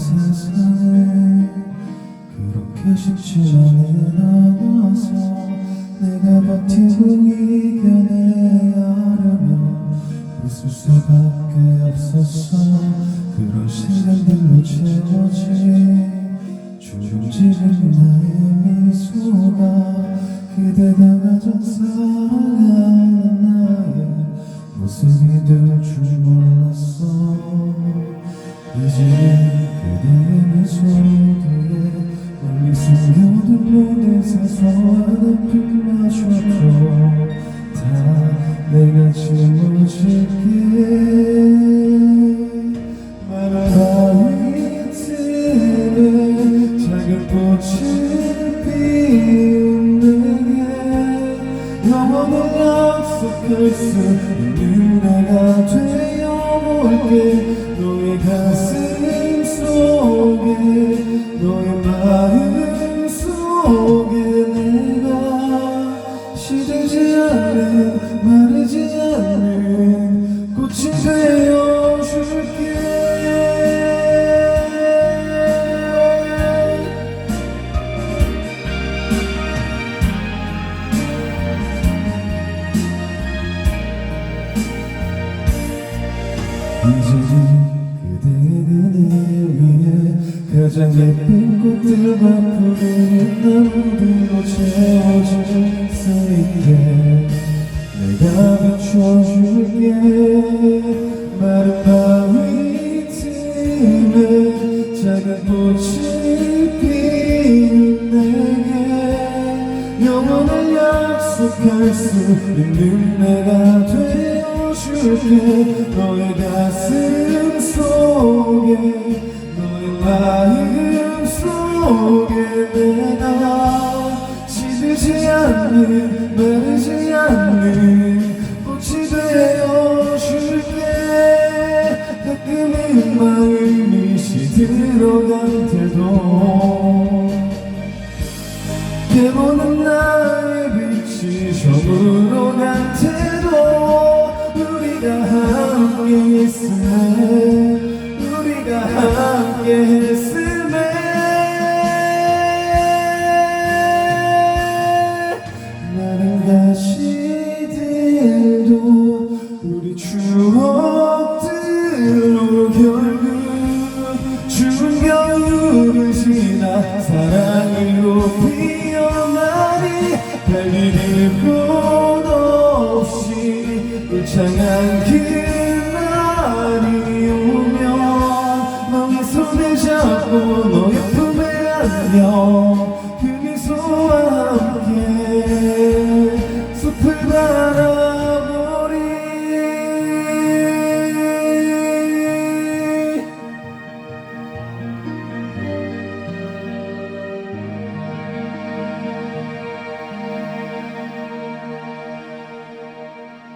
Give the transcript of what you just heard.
세상에 그렇게 쉽지만은 않아서 내가 버티고 이겨내야 하려면 웃을 수밖에 없었어 그런 시간들로 채워진 주름 지는 나의 미소가 그대가 가진 사랑 꽃을 피운 내게 영원을 약속할 수 있는 내가 되어볼게. 너의 가슴 가장 예쁜 꽃들과 푸른 나무들로 채워질 수 있게 내가 비춰줄게. 마른 바위 틈에 작은 꽃을 피운 내게 영원을 약속할 수 있는 내가 줄게 너의 가슴 속에 너의 마음 속에 내가 시들지 않는 마르지 않는 했음에 우리가 함께 했음에 나는 가시들도 우리 추억들로 결국 추운 겨울을 지나 사랑으로 피어나니 별일일 곳 없이 울창한 그 그 미소와